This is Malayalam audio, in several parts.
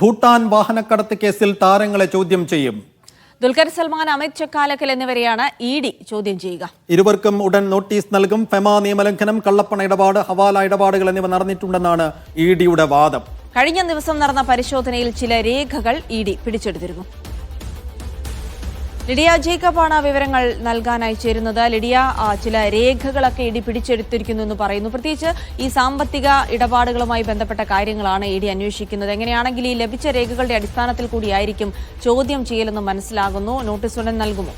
ഭൂട്ടാൻ വാഹനക്കടത്ത് കേസിൽ താരങ്ങളെ ചോദ്യം ചെയ്യും. ദുൽഖർ സൽമാൻ അമിത് ചക്കാലക്കൽ എന്നിവരെയാണ് ഇ ഡി ചോദ്യം ചെയ്യുക. ഇരുവർക്കും ഉടൻ നോട്ടീസ് നൽകും. ഫെമ നിയമലംഘനം കള്ളപ്പണ ഇടപാട് ഹവാല ഇടപാടുകൾ എന്നിവ നടന്നിട്ടുണ്ടെന്നാണ് ഇ ഡിയുടെ വാദം. കഴിഞ്ഞ ദിവസം നടന്ന പരിശോധനയിൽ ചില രേഖകൾ ഇ ഡി പിടിച്ചെടുത്തിരുന്നു. ലിഡിയ ജേക്കബാണ് വിവരങ്ങൾ നൽകാനായി ചേരുന്നത്. ലിഡിയ ചില രേഖകളൊക്കെ ഇടി പിടിച്ചെടുത്തിരിക്കുന്നു എന്ന് പറയുന്നു. പ്രത്യേകിച്ച് ഈ സാമ്പത്തിക ഇടപാടുകളുമായി ബന്ധപ്പെട്ട കാര്യങ്ങളാണ് ഇ ഡി അന്വേഷിക്കുന്നത്. എങ്ങനെയാണെങ്കിൽ ഈ ലഭിച്ച രേഖകളുടെ അടിസ്ഥാനത്തിൽ കൂടിയായിരിക്കും ചോദ്യം ചെയ്യലെന്ന് മനസ്സിലാകുന്നു. നോട്ടീസ് ഉടൻ നൽകുമോ?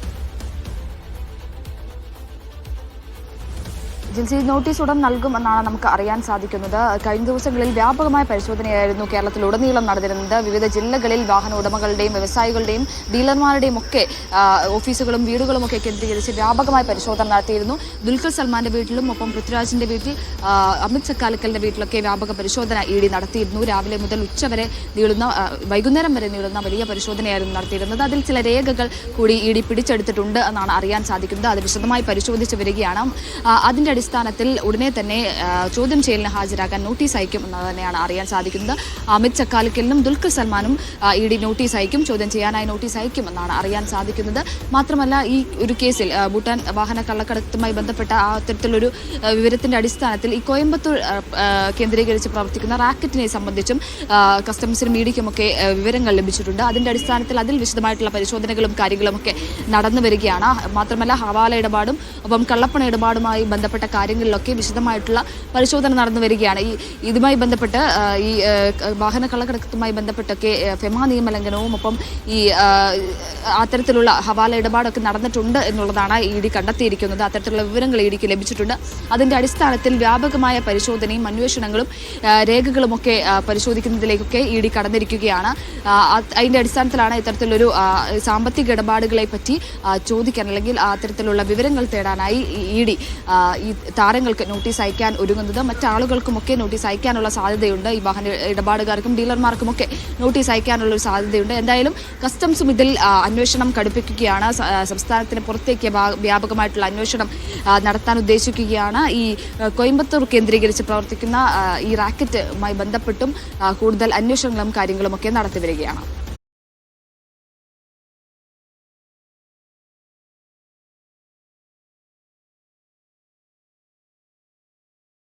ഏജൻസി നോട്ടീസ് ഉടൻ നൽകുമെന്നാണ് നമുക്ക് അറിയാൻ സാധിക്കുന്നത്. കഴിഞ്ഞ ദിവസങ്ങളിൽ വ്യാപകമായ പരിശോധനയായിരുന്നു കേരളത്തിലുടനീളം നടന്നിരുന്നത്. വിവിധ ജില്ലകളിൽ വാഹന ഉടമകളുടെയും വ്യവസായികളുടെയും ഡീലർമാരുടെയും ഒക്കെ ഓഫീസുകളും വീടുകളും ഒക്കെ കേന്ദ്രീകരിച്ച് വ്യാപകമായ പരിശോധന നടത്തിയിരുന്നു. ദുൽഖർ സൽമാന്റെ വീട്ടിലും ഒപ്പം പൃഥ്വിരാജിന്റെ വീട്ടിൽ അമിത് ചക്കാലക്കലിന്റെ വീട്ടിലൊക്കെ വ്യാപക പരിശോധന ഇ ഡി നടത്തിയിരുന്നു. രാവിലെ മുതൽ ഉച്ചവരെ നീളുന്ന വൈകുന്നേരം വരെ നീളുന്ന വലിയ പരിശോധനയായിരുന്നു നടത്തിയിരുന്നത്. അതിൽ ചില രേഖകൾ കൂടി ഇ ഡി പിടിച്ചെടുത്തിട്ടുണ്ട് എന്നാണ് അറിയാൻ സാധിക്കുന്നത്. അത് വിശദമായി പരിശോധിച്ച് വരികയാണ്. അതിന്റെ അടിസ്ഥാനത്തിൽ ഉടനെ തന്നെ ചോദ്യം ചെയ്യലിന് ഹാജരാക്കാൻ നോട്ടീസ് അയക്കും എന്ന് തന്നെയാണ് അറിയാൻ സാധിക്കുന്നത്. അമിത് ചക്കാലക്കലിനും ദുൽഖർ സൽമാനും ഇ ഡി നോട്ടീസ് അയക്കും. ചോദ്യം ചെയ്യാനായി നോട്ടീസ് അയക്കും എന്നാണ് അറിയാൻ സാധിക്കുന്നത്. മാത്രമല്ല ഈ ഒരു കേസിൽ ഭൂട്ടാൻ വാഹന കള്ളക്കടത്തുമായി ബന്ധപ്പെട്ട ആ അത്തരത്തിലൊരു വിവരത്തിന്റെ അടിസ്ഥാനത്തിൽ ഈ കോയമ്പത്തൂർ കേന്ദ്രീകരിച്ച് പ്രവർത്തിക്കുന്ന റാക്കറ്റിനെ സംബന്ധിച്ചും കസ്റ്റംസിനും ഇഡിക്കുമൊക്കെ വിവരങ്ങൾ ലഭിച്ചിട്ടുണ്ട്. അതിന്റെ അടിസ്ഥാനത്തിൽ അതിൽ വിശദമായിട്ടുള്ള പരിശോധനകളും കാര്യങ്ങളും ഒക്കെ നടന്നു വരികയാണ് മാത്രമല്ല ഹവാല ഇടപാടും ഒപ്പം കള്ളപ്പണ ഇടപാടുമായി ബന്ധപ്പെട്ട കാര്യങ്ങളിലൊക്കെ വിശദമായിട്ടുള്ള പരിശോധന നടന്നു വരികയാണ്. ഈ ഇതുമായി ബന്ധപ്പെട്ട് ഈ വാഹന കള്ളക്കടത്തുമായി ബന്ധപ്പെട്ടൊക്കെ ഫെമ നിയമലംഘനവും ഒപ്പം ഈ അത്തരത്തിലുള്ള ഹവാല ഇടപാടൊക്കെ നടന്നിട്ടുണ്ട് എന്നുള്ളതാണ് ഇ ഡി കണ്ടെത്തിയിരിക്കുന്നത്. അത്തരത്തിലുള്ള വിവരങ്ങൾ ഇ ഡിക്ക് ലഭിച്ചിട്ടുണ്ട്. അതിന്റെ അടിസ്ഥാനത്തിൽ വ്യാപകമായ പരിശോധനയും അന്വേഷണങ്ങളും രേഖകളും ഒക്കെ പരിശോധിക്കുന്നതിലേക്കൊക്കെ ഇ ഡി കടന്നിരിക്കുകയാണ്. അതിന്റെ അടിസ്ഥാനത്തിലാണ് ഇത്തരത്തിലൊരു സാമ്പത്തിക ഇടപാടുകളെ പറ്റി ചോദിക്കാൻ അല്ലെങ്കിൽ അത്തരത്തിലുള്ള വിവരങ്ങൾ തേടാനായി ഇ ഡി ഈ താരങ്ങൾക്ക് നോട്ടീസ് അയക്കാൻ ഒരുങ്ങുന്നത്. മറ്റാളുകൾക്കുമൊക്കെ നോട്ടീസ് അയക്കാനുള്ള സാധ്യതയുണ്ട്. ഈ വാഹന ഇടപാടുകാർക്കും ഡീലർമാർക്കുമൊക്കെ നോട്ടീസ് അയക്കാനുള്ള ഒരു സാധ്യതയുണ്ട്. എന്തായാലും കസ്റ്റംസും ഇതിൽ അന്വേഷണം കടുപ്പിക്കുകയാണ്. സംസ്ഥാനത്തിന് പുറത്തേക്ക് വ്യാപകമായിട്ടുള്ള അന്വേഷണം നടത്താൻ ഉദ്ദേശിക്കുകയാണ്. ഈ കോയമ്പത്തൂർ കേന്ദ്രീകരിച്ച് പ്രവർത്തിക്കുന്ന ഈ റാക്കറ്റുമായി ബന്ധപ്പെട്ടും കൂടുതൽ അന്വേഷണങ്ങളും കാര്യങ്ങളും ഒക്കെ നടത്തി വരികയാണ്.